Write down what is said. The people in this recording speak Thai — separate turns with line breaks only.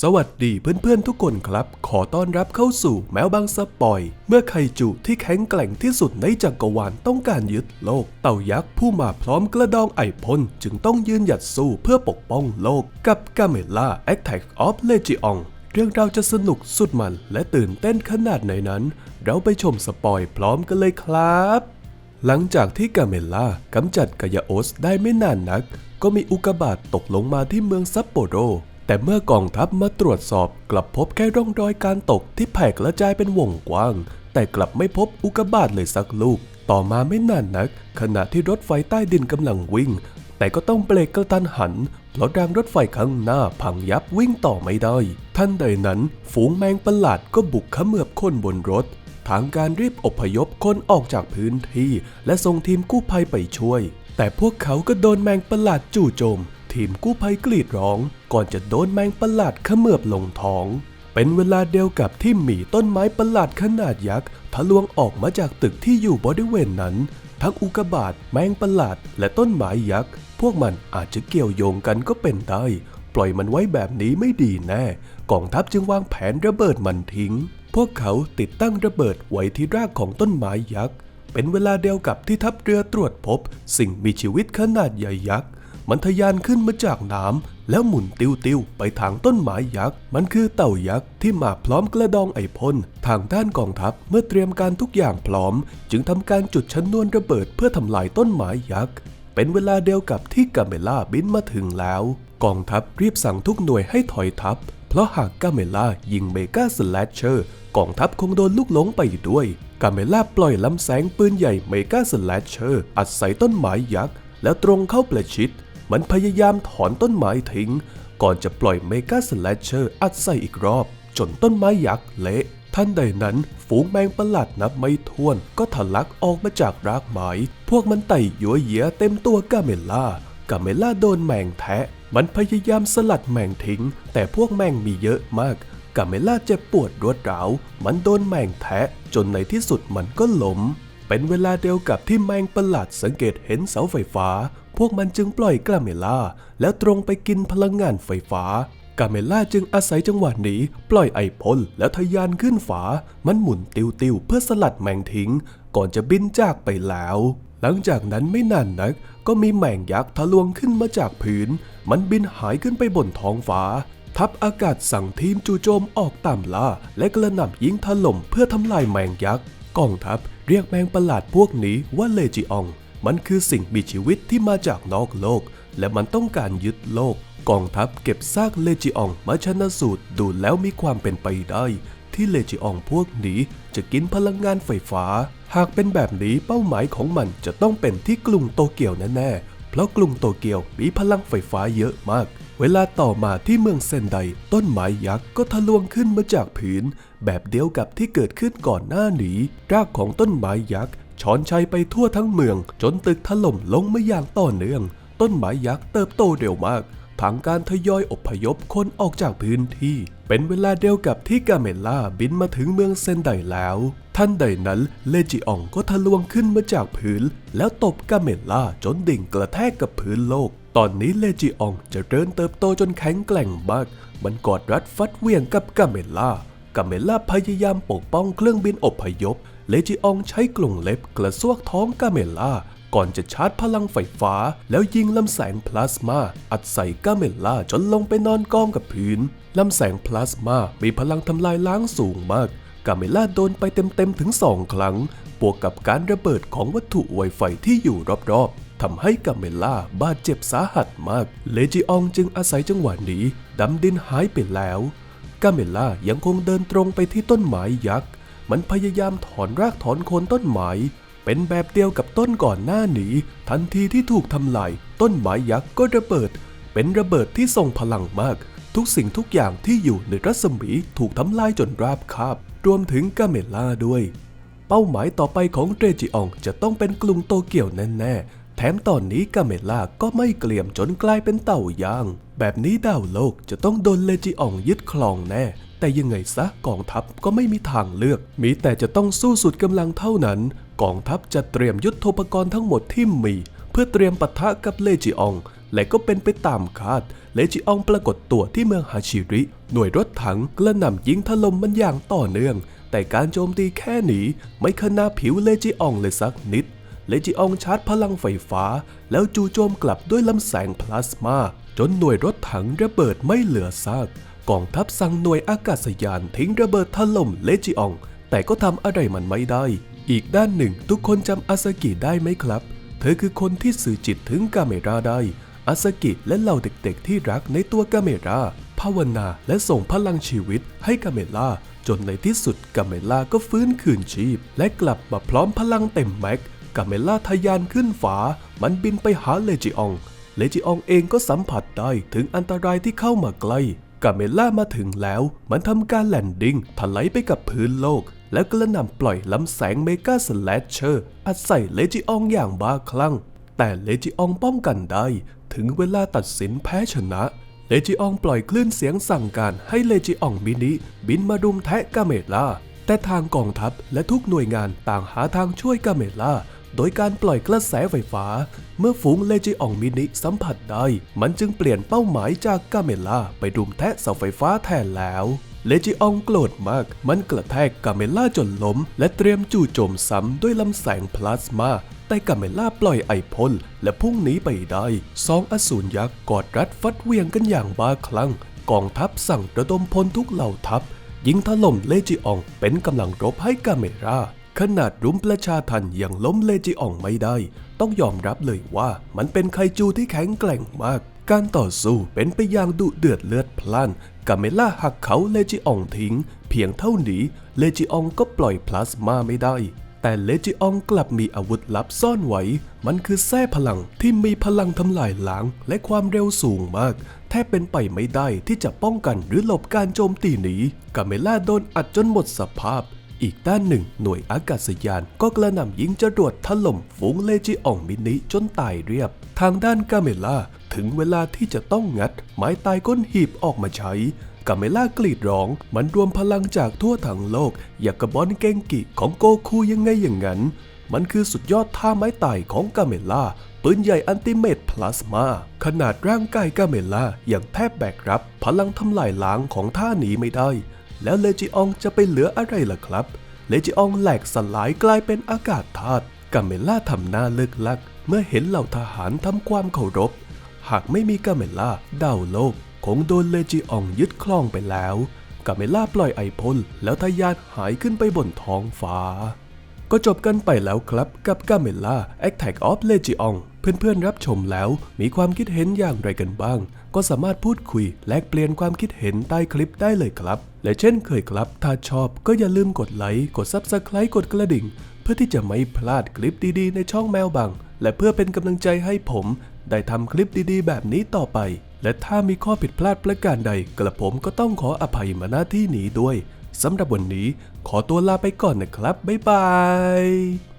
สวัสดีเพื่อนๆทุกคนครับ ขอต้อนรับเข้าสู่แมวบางสปอย เมื่อไคจูที่แข็งแกร่งที่สุดในจักรวาลต้องการยึดโลก เต่ายักษ์ผู้มาพร้อมกระดองไอพ่นจึงต้องยืนหยัดสู้เพื่อปกป้องโลก กับกาเมล่า Attack of Legion เรื่องราวจะสนุกสุดมันและตื่นเต้นขนาดไหนนั้น เราไปชมสปอยพร้อมกันเลยครับ หลังจากที่กาเมล่ากำจัดกายาโอสได้ไม่นานนัก ก็มีอุกกาบาตตกลงมาที่เมืองซัปโปโร แต่เมื่อกองทัพมาตรวจสอบกลับพบแค่ร่องรอยการตกที่แผ่กระจายเป็นวงกว้าง แต่กลับไม่พบอุกกาบาตเลยสักลูก ต่อมาไม่นานนัก ขณะที่รถไฟใต้ดินกำลังวิ่ง แต่ก็ต้องเบรกกระทันหัน เพราะรางรถไฟข้างหน้าพังยับวิ่งต่อไม่ได้ท่านใดนั้น ฝูงแมงประหลาดก็บุกขมือบคนบนรถ ทางการรีบอพยพคนออกจากพื้นที่ และส่งทีมกู้ภัยไปช่วย แต่พวกเขาก็โดนแมงประหลาดจู่โจม ทีมกู้ภัยกรีดร้อง ก่อนจะโดนแมงประหลาดเขมือบลงท้อง เป็นเวลาเดียวกับที่หมีต้นไม้ประหลาดขนาดยักษ์ทะลวงออกมาจากตึกที่อยู่บริเวณนั้น ทั้งอุกบาตแมงประหลาด และต้นไม้ยักษ์ พวกมันอาจจะเกี่ยวโยงกันก็เป็นได้ ปล่อยมันไว้แบบนี้ไม่ดีแน่ กองทัพจึงวางแผนระเบิดมันทิ้ง พวกเขาติดตั้งระเบิดไว้ที่รากของต้นไม้ยักษ์เป็นเวลาเดียวกับที่ทัพเรือตรวจพบ สิ่งมีชีวิตขนาดใหญ่ยักษ์ มันทะยานขึ้นมาจากน้ำแล้วหมุนติ้วๆไปทางต้นไม้ยักษ์ มันคือเต่ายักษ์ที่มาพร้อมกระดองไอพ่นทางด้านกองทัพเมื่อเตรียมการทุกอย่างพร้อม จึงทำการจุดชนวนระเบิดเพื่อทำลายต้นไม้ยักษ์ เป็นเวลาเดียวกับที่กาเมล่าบินมาถึงแล้ว กองทัพรีบสั่งทุกหน่วยให้ถอยทัพ เพราะหากกาเมล่ายิงเมกาสแลชเชอร์กองทัพคงโดนลูกหลงไปด้วย กาเมล่าปล่อยลำแสงปืนใหญ่เมกาสแลชเชอร์อัดใส่ต้นไม้ยักษ์แล้วตรงเข้าประชิด มันพยายามถอนต้นไม้ทิ้ง ก่อนจะปล่อยเมกาสแลชเชอร์อัดใส่อีกรอบ จนต้นไม้ยักษ์เละท่านใดนั้นฝูงแมงประหลาดนับไม่ถ้วน ก็ทะลักออกมาจากรากไม้พวกมันไต่ยัวเยียเต็มตัวกาเมล่ากาเมล่าโดนแมงแทะ มันพยายามสลัดแมงทิ้ง แต่พวกแมงมีเยอะมากกาเมล่าเจ็บปวดรวดร้าวมันโดนแมงแทะ จนในที่สุดมันก็ล้มเป็นเวลาเดียวกับที่แมงประหลาดสังเกตเห็นเสาไฟฟ้า พวกมันจึงปล่อยกาเมล่าแล้วตรงไปกินพลังงานไฟฟ้ากาเมล่าจึงอาศัยจังหวะนี้ ปล่อยไอพ่นแล้วทะยานขึ้นฝา มันหมุนติวๆเพื่อสลัดแมงทิ้ง ก่อนจะบินจากไปแล้ว หลังจากนั้นไม่นานนัก ก็มีแมงยักษ์ทะลวงขึ้นมาจากพื้น มันบินหายขึ้นไปบนท้องฟ้า ทัพอากาศสั่งทีมจู่โจมออกตามล่า และกระหน่ำยิงถล่มเพื่อทำลายแมงยักษ์กองทัพเรียกแมงประหลาดพวกนี้ว่าเลจิออง มันคือสิ่งมีชีวิตที่มาจากนอกโลก และมันต้องการยึดโลก กองทัพเก็บซากเลจิอองมาชนะสูตรดูแล้วมีความเป็นไปได้ ที่เลจิอองพวกนี้จะกินพลังงานไฟฟ้า หากเป็นแบบนี้เป้าหมายของมันจะต้องเป็นที่กรุงโตเกียวแน่ๆ เพราะกรุงโตเกียวมีพลังไฟฟ้าเยอะมากเวลาต่อมาที่เมืองเซนไดต้นไม้ยักษ์ก็ทะลวงขึ้นมาจากผืน แบบเดียวกับที่เกิดขึ้นก่อนหน้านี้รากของต้นไม้ยักษ์ ช้อนชัยไปทั่วทั้งเมือง จนตึกถล่มลงมาอย่างต่อเนื่อง ต้นไม้ยักษ์เติบโตเร็วมากทางการทยอยอพยพคนออกจากพื้นที่ เป็นเวลาเดียวกับที่กาเมล่าบินมาถึงเมืองเซนไดแล้ว ท่านใดนั้นเลจิอองก็ทะลวงขึ้นมาจากพื้น แล้วตบกาเมล่าจนดิ่งกระแทกกับพื้นโลก ตอนนี้เลจิอองจะเริญเติบโตจนแข็งแกร่งมาก มันกอดรัดฟัดเวียงกับกาเมล่ากาเมล่าพยายามปกป้องเครื่องบินอพยพ เลจิอองใช้กลงเล็บกระซวกท้องกาเมล่าก่อนจะชาร์จพลังไฟฟ้า แล้วยิงลำแสงพลาสมาอัดใส่กาเมล่าจนลงไปนอนกองกับพื้นลำแสงพลาสมามีพลังทำลายล้างสูงมาก กาเมล่าโดนไปเต็มๆถึงสองครั้ง บวกกับการระเบิดของวัตถุไวไฟที่อยู่รอบๆทำให้กาเมล่าบาดเจ็บสาหัสมาก เลจิอองจึงอาศัยจังหวะนี้ดำดินหายไปแล้ว กาเมล่ายังคงเดินตรงไปที่ต้นไม้ยักษ์ มันพยายามถอนรากถอนโคนต้นไม้เป็นแบบเดียวกับต้นก่อนหน้านี้ ทันทีที่ถูกทำลายต้นไม้ยักษ์ก็ระเบิด เป็นระเบิดที่ทรงพลังมาก ทุกสิ่งทุกอย่างที่อยู่ในรัศมีถูกทำลายจนราบคาบ รวมถึงกาเมล่าด้วย เป้าหมายต่อไปของเรจิอองจะต้องเป็นกรุงโตเกียวแน่ๆ แถมตอนนี้กาเมล่าก็ไม่เกลี่ยมจนกลายเป็นเต่าย่าง แบบนี้ดาวโลกจะต้องโดนเลจิอองยึดครองแน่ แต่ยังไงซะกองทัพก็ไม่มีทางเลือก มีแต่จะต้องสู้สุดกำลังเท่านั้น กองทัพจะเตรียมยุทโธปกรณ์ทั้งหมดที่มี เพื่อเตรียมปะทะกับเลจิออง และก็เป็นไปตามคาด เลจิอองปรากฏตัวที่เมืองฮาชิริ หน่วยรถถังกระหน่ำยิงถล่มมันอย่างต่อเนื่อง แต่การโจมตีแค่นี้ไม่ขนาผิวเลจิอองเลยสักนิดเลจิอองชาร์จพลังไฟฟ้า แล้วจู่โจมกลับด้วยลำแสงพลาสมา จนหน่วยรถถังระเบิดไม่เหลือซากกองทัพสั่งหน่วยอากาศยานทิ้งระเบิดถล่มเลจิออง แต่ก็ทำอะไรมันไม่ได้ อีกด้านหนึ่งทุกคนจำอาซากิได้ไหมครับ เธอคือคนที่สื่อจิตถึงกาเมราได้ อาซากิและเหล่าเด็กๆที่รักในตัวกาเมราภาวนาและส่งพลังชีวิตให้กาเมล่าจนในที่สุดกาเมล่าก็ฟื้นคืนชีพ และกลับมาพร้อมพลังเต็มแม็กกาเมล่าทะยานขึ้นฟ้า มันบินไปหาเลจิออง เลจิอองเองก็สัมผัสได้ถึงอันตรายที่เข้ามาใกล้กาเมล่ามาถึงแล้ว มันทำการแลนดิ้งถลายไปกับพื้นโลก แล้วกระหน่ำปล่อยลำแสงเมกาสแลชเชอร์อัดใส่เลจิอองอย่างบ้าคลั่ง แต่เลจิอองป้องกันได้ ถึงเวลาตัดสินแพ้ชนะเลจิอองปล่อยคลื่นเสียงสั่งการให้เลจิอองมินิบินมารุมแทะกาเมล่าแต่ทางกองทัพและทุกหน่วยงานต่างหาทางช่วยกาเมล่า โดยการปล่อยกระแสไฟฟ้า เมื่อฝูงเลจิอองมินิสัมผัสได้ มันจึงเปลี่ยนเป้าหมายจากกาเมล่าไปรุมแทะเสาไฟฟ้าแทนแล้วเลจิอองโกรธมาก มันกระแทกกาเมล่าจนล้ม และเตรียมจู่โจมซ้ำด้วยลำแสงพลาสมา แต่กาเมล่าปล่อยไอพ่นและพุ่งหนีไปได้ สองอสูรยักษ์กอดรัดฟัดเวียงกันอย่างบ้าคลั่ง กองทัพสั่งระดมพลทุกเหล่าทัพ ยิงถล่มเลจิอองเป็นกำลังรบให้กาเมรา ขนาดรุมประชาทันยังล้มเลจิอองไม่ได้ ต้องยอมรับเลยว่ามันเป็นไคจูที่แข็งแกร่งมาก การต่อสู้เป็นไปอย่างดุเดือดเลือดพล่านกาเมล่าหักเขาเลจิอองทิ้ง เพียงเท่านี้เลจิอองก็ปล่อยพลาสมาไม่ได้ แต่เลจิอองกลับมีอาวุธลับซ่อนไว้ มันคือแส้พลังที่มีพลังทำลายล้างและความเร็วสูงมาก แทบเป็นไปไม่ได้ที่จะป้องกันหรือหลบการโจมตีนี้กาเมล่าโดนอัดจนหมดสภาพ อีกด้านหนึ่งหน่วยอากาศยานก็กระหน่ำยิงจรวดถล่มฝูงเลจิอองมินิจนตายเรียบ ทางด้านกาเมล่าถึงเวลาที่จะต้องงัด ไม้ตายก้นหีบออกมาใช้กาเมล่ากรีดร้อง มันรวมพลังจากทั่วทั้งโลก อยากกระบอนเกงกิของโกคูยังไงอย่างนั้น มันคือสุดยอดท่าไม้ตายของกาเมล่าปืนใหญ่อันติเมตพลาสมาขนาดร่างกายกาเมล่าอยังแทบแบกรับ พลังทำลายล้างของท่านี้ไม่ได้ แล้วเลจิอองจะไปเหลืออะไรล่ะครับ เลจิอองแหลกสลายกลายเป็นอากาศธาตุกาเมล่าทำหน้าเลิกลัก เมื่อเห็นเหล่าทหารทำความเคารพ หากไม่มีกาเมล่าดาวโลกคงโดนเลจิอองยึดครองไปแล้ว กาเมล่าปล่อยไอพ่นแล้วทะยานหายขึ้นไปบนท้องฟ้า ก็จบกันไปแล้วครับกับกาเมล่า Attack of Legion เพื่อนๆรับชมแล้วมีความคิดเห็นอย่างไรกันบ้าง ก็สามารถพูดคุยแลกเปลี่ยนความคิดเห็นใต้คลิปได้เลยครับ และเช่นเคยครับ ถ้าชอบก็อย่าลืมกดไลค์กด Subscribe กดกระดิ่ง เพื่อที่จะไม่พลาดคลิปดีๆ ในช่องแมวบัง และเพื่อเป็นกำลังใจให้ผม ได้ทำคลิปดีๆ แบบนี้ต่อไป และถ้ามีข้อผิดพลาดประการใดกระผมก็ต้องขออภัยมาณที่นี้ด้วย สำหรับวันนี้ขอตัวลาไปก่อนนะครับ บ๊ายบาย